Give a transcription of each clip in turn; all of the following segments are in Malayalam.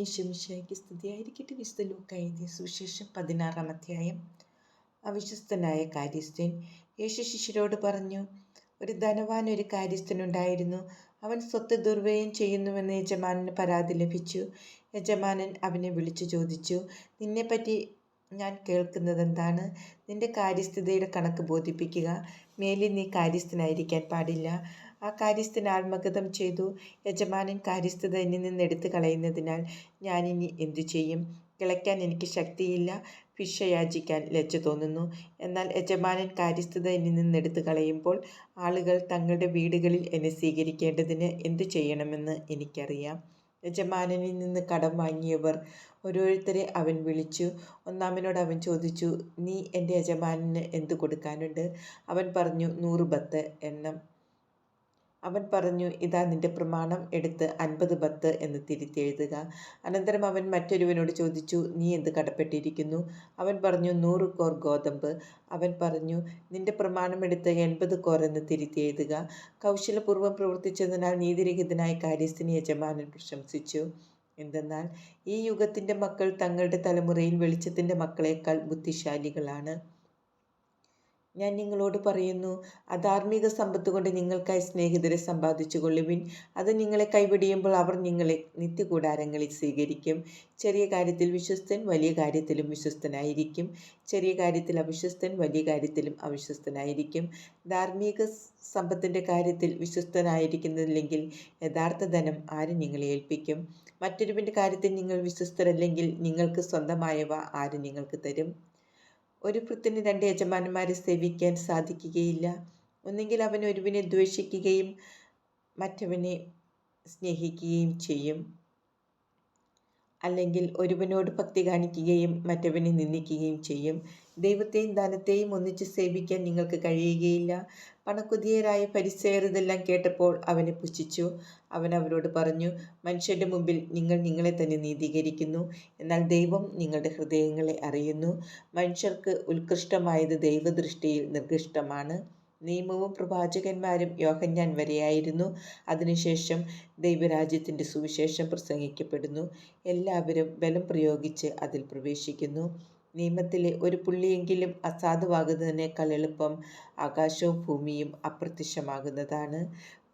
യേശുമിശിഹായ്ക്ക് സ്തുതിയായിരിക്കട്ടെ. വിശുദ്ധ ലൂക്ക എഴുതിയ സുവിശേഷം പതിനാറാം അധ്യായം അവിശ്വസ്തനായ കാര്യസ്ഥൻ യേശു ശിഷ്യരോട് പറഞ്ഞു ഒരു ധനവാൻ ഒരു കാര്യസ്ഥനുണ്ടായിരുന്നു. അവൻ സ്വത്ത് ദുർവ്യയം ചെയ്യുന്നുവെന്ന് യജമാനന് പരാതി ലഭിച്ചു. യജമാനൻ അവനെ വിളിച്ചു ചോദിച്ചു നിന്നെപ്പറ്റി ഞാൻ കേൾക്കുന്നത് എന്താണ് നിന്റെ കാര്യസ്ഥതയുടെ കണക്ക് ബോധിപ്പിക്കുക. മേലിൽ നീ കാര്യസ്ഥനായിരിക്കാൻ പാടില്ല. ആ കാര്യസ്ഥൻ ആത്മഗതം ചെയ്തു. യജമാനൻ കാര്യസ്ഥത എന്നിൽ നിന്ന് എടുത്തു കളയുന്നതിനാൽ ഞാനിനി എന്തു ചെയ്യും? കിളയ്ക്കാൻ എനിക്ക് ശക്തിയില്ല. ഭിക്ഷ യാചിക്കാൻ ലജ്ജ തോന്നുന്നു. എന്നാൽ യജമാനൻ കാര്യസ്ഥത എന്നിൽ നിന്ന് എടുത്തു കളയുമ്പോൾ ആളുകൾ തങ്ങളുടെ വീടുകളിൽ എന്നെ സ്വീകരിക്കേണ്ടതിന് എന്തു ചെയ്യണമെന്ന് എനിക്കറിയാം. യജമാനനിൽ നിന്ന് കടം വാങ്ങിയവർ ഓരോരുത്തരെ അവൻ വിളിച്ചു. ഒന്നാമനോട് അവൻ ചോദിച്ചു നീ എന്റെ യജമാനന് എന്തു കൊടുക്കാനുണ്ട്? അവൻ പറഞ്ഞു നൂറ് ബത്ത് എണ്ണം. അവൻ പറഞ്ഞു ഇതാ നിന്റെ പ്രമാണം എടുത്ത് അൻപത് പത്ത് എന്ന് തിരുത്തിയെഴുതുക. അനന്തരം അവൻ മറ്റൊരുവനോട് ചോദിച്ചു നീ എന്ത് കടപ്പെട്ടിരിക്കുന്നു? അവൻ പറഞ്ഞു നൂറ് കോർ ഗോതമ്പ്. അവൻ പറഞ്ഞു നിന്റെ പ്രമാണം എടുത്ത് എൺപത് കോർ എന്ന് തിരുത്തിയെഴുതുക. കൗശലപൂർവം പ്രവർത്തിച്ചതിനാൽ നീതിരഹിതനായ കാര്യസ്ഥിനി യജമാനൻ പ്രശംസിച്ചു. എന്തെന്നാൽ ഈ യുഗത്തിന്റെ മക്കൾ തങ്ങളുടെ തലമുറയിൽ വെളിച്ചത്തിന്റെ മക്കളേക്കാൾ ബുദ്ധിശാലികളാണ്. ഞാൻ നിങ്ങളോട് പറയുന്നു അധാർമിക സമ്പത്ത് കൊണ്ട് നിങ്ങൾക്കായി സ്നേഹിതരെ സമ്പാദിച്ചു കൊള്ളുവിൻ അത് നിങ്ങളെ കൈവെടിയുമ്പോൾ അവർ നിങ്ങളെ നിത്യകൂടാരങ്ങളിൽ സ്വീകരിക്കും. ചെറിയ കാര്യത്തിൽ വിശ്വസ്തൻ വലിയ കാര്യത്തിലും വിശ്വസ്തനായിരിക്കും. ചെറിയ കാര്യത്തിൽ അവിശ്വസ്തൻ വലിയ കാര്യത്തിലും അവിശ്വസ്തനായിരിക്കും. ധാർമ്മിക സമ്പത്തിന്റെ കാര്യത്തിൽ വിശ്വസ്തനായിരിക്കുന്നില്ലെങ്കിൽ യഥാർത്ഥ ധനം ആര് നിങ്ങളെ ഏൽപ്പിക്കും? മറ്റൊരുവിന്റെ കാര്യത്തിൽ നിങ്ങൾ വിശ്വസ്തരല്ലെങ്കിൽ നിങ്ങൾക്ക് സ്വന്തമായവ ആര് നിങ്ങൾക്ക് തരും? ഒരു ഭൃത്തിന് രണ്ട് യജമാനന്മാരെ സേവിക്കാൻ സാധിക്കുകയില്ല. ഒന്നുകിൽ അവൻ ഒരുവിനെ ദ്വേഷിക്കുകയും മറ്റവനെ സ്നേഹിക്കുകയും ചെയ്യും. അല്ലെങ്കിൽ ഒരുവനോട് ഭക്തി കാണിക്കുകയും മറ്റവനെ നിന്ദിക്കുകയും ചെയ്യും. ദൈവത്തെയും ധനത്തെയും ഒന്നിച്ച് സേവിക്കാൻ നിങ്ങൾക്ക് കഴിയുകയില്ല. പണക്കുതിയരായ പരിസയർ കേട്ടപ്പോൾ അവനെ പുച്ഛിച്ചു. അവൻ അവരോട് പറഞ്ഞു മനുഷ്യരുടെ മുമ്പിൽ നിങ്ങൾ നിങ്ങളെ തന്നെ നീതീകരിക്കുന്നു. എന്നാൽ ദൈവം നിങ്ങളുടെ ഹൃദയങ്ങളെ അറിയുന്നു. മനുഷ്യർക്ക് ഉത്കൃഷ്ടമായത് ദൈവദൃഷ്ടിയിൽ നിർദ്ദിഷ്ടമാണ് നിയമവും പ്രവാചകന്മാരും യോഹന്യാൻ വരെയായിരുന്നു. അതിനുശേഷം ദൈവരാജ്യത്തിന്റെ സുവിശേഷം പ്രസംഗിക്കപ്പെടുന്നു. എല്ലാവരും ബലം പ്രയോഗിച്ച് അതിൽ പ്രവേശിക്കുന്നു. നിയമത്തിലെ ഒരു പുള്ളിയെങ്കിലും അസാധുവാകുന്നതിനേക്കാൾ എളുപ്പം ആകാശവും ഭൂമിയും അപ്രത്യക്ഷമാകുന്നതാണ്.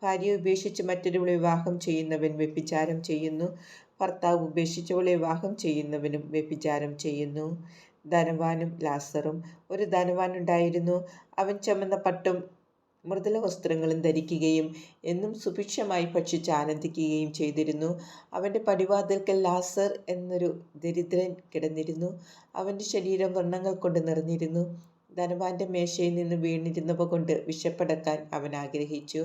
ഭാര്യയെ ഉപേക്ഷിച്ച് മറ്റൊരുവളെ വിവാഹം ചെയ്യുന്നവൻ വ്യഭിചാരം ചെയ്യുന്നു. ഭർത്താവ് ഉപേക്ഷിച്ചവളെ വിവാഹം ചെയ്യുന്നവനും വ്യഭിചാരം ചെയ്യുന്നു. ധനവാനും ലാസറും ഒരു ധനവാനുണ്ടായിരുന്നു. അവൻ ചുമന്ന പട്ടും മൃദുല വസ്ത്രങ്ങളും ധരിക്കുകയും എന്നും സുഭിക്ഷമായി ഭക്ഷിച്ച് ആനന്ദിക്കുകയും ചെയ്തിരുന്നു. അവന്റെ പടിവാതിൽക്കൽ ലാസർ എന്നൊരു ദരിദ്രൻ കിടന്നിരുന്നു. അവന്റെ ശരീരം വർണങ്ങൾ കൊണ്ട് നിറഞ്ഞിരുന്നു. ധനവാന്റെ മേശയിൽ നിന്ന് വീണിരുന്നവ കൊണ്ട് വിശപ്പടക്കാൻ അവൻ ആഗ്രഹിച്ചു.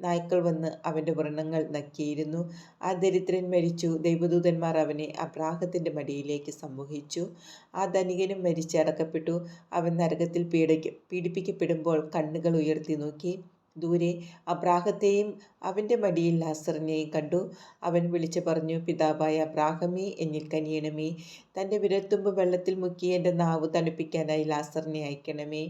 നായ്ക്കൾ വന്ന് അവന്റെ വ്രണങ്ങൾ നക്കിയിരുന്നു. ആ ദരിദ്രൻ മരിച്ചു. ദൈവദൂതന്മാർ അവനെ അബ്രാഹത്തിന്റെ മടിയിലേക്ക് സമൂഹിച്ചു. ആ ധനികനും മരിച്ചടക്കപ്പെട്ടു അവൻ നരകത്തിൽ പീഡിക്ക പീഡിപ്പിക്കപ്പെടുമ്പോൾ കണ്ണുകൾ ഉയർത്തി നോക്കി. ദൂരെ അബ്രാഹത്തെയും അവന്റെ മടിയിൽ ലാസറിനെയും കണ്ടു. അവൻ വിളിച്ചു പറഞ്ഞു പിതാവായ അബ്രാഹമേ എന്നിൽ കനിയണമേ. തന്റെ വിരൽത്തുമ്പ് വെള്ളത്തിൽ മുക്കി എന്റെ നാവ് തണുപ്പിക്കാനായി ലാസറിനെ അയക്കണമേ.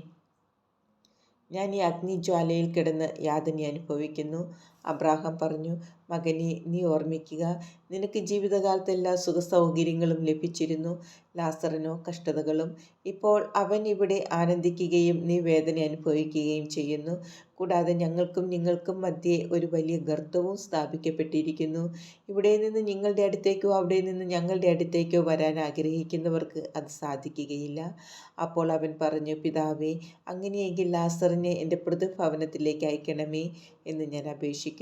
ഞാൻ ഈ അഗ്നിജ്വാലയിൽ കിടന്ന് യാതന അനുഭവിക്കുന്നു. അബ്രാഹാം പറഞ്ഞു മകനെ നീ ഓർമ്മിക്കുക നിനക്ക് ജീവിതകാലത്ത് എല്ലാ സുഖസൗകര്യങ്ങളും ലഭിച്ചിരുന്നു ലാസറിനോ കഷ്ടതകളും. ഇപ്പോൾ അവൻ ഇവിടെ ആനന്ദിക്കുകയും നീ വേദന അനുഭവിക്കുകയും ചെയ്യുന്നു. കൂടാതെ ഞങ്ങൾക്കും നിങ്ങൾക്കും മധ്യേ ഒരു വലിയ ഗർത്തവും സ്ഥാപിക്കപ്പെട്ടിരിക്കുന്നു. ഇവിടെ നിന്ന് നിങ്ങളുടെ അടുത്തേക്കോ അവിടെ നിന്ന് ഞങ്ങളുടെ അടുത്തേക്കോ വരാൻ ആഗ്രഹിക്കുന്നവർക്ക് അത് സാധിക്കുകയില്ല. അപ്പോൾ അവൻ പറഞ്ഞു പിതാവേ അങ്ങനെയെങ്കിൽ ലാസറിനെ എന്റെ പ്രതിഭവനത്തിലേക്ക് അയക്കണമേ എന്ന് ഞാൻ അപേക്ഷിക്കുന്നു.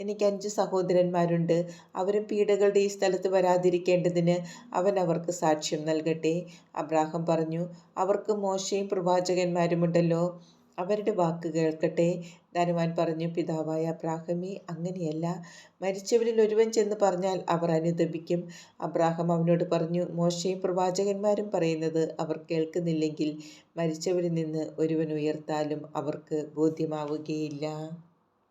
എനിക്ക് അഞ്ച് സഹോദരന്മാരുണ്ട്. അവരും പീഡകളുടെ ഈ സ്ഥലത്ത് വരാതിരിക്കേണ്ടതിന് അവൻ അവർക്ക് സാക്ഷ്യം നൽകട്ടെ. അബ്രാഹം പറഞ്ഞു അവർക്ക് മോശയും പ്രവാചകന്മാരുമുണ്ടല്ലോ. അവരുടെ വാക്ക് കേൾക്കട്ടെ. ധനവാൻ പറഞ്ഞു പിതാവായ അബ്രാഹമേ അങ്ങനെയല്ല. മരിച്ചവരിൽ ഒരുവൻ ചെന്ന് പറഞ്ഞാൽ അവർ അനുദപിക്കും. അബ്രാഹം അവനോട് പറഞ്ഞു മോശയും പ്രവാചകന്മാരും പറയുന്നത് അവർ കേൾക്കുന്നില്ലെങ്കിൽ മരിച്ചവരിൽ നിന്ന് ഒരുവൻ ഉയർത്താലും അവർക്ക് ബോധ്യമാവുകയില്ല.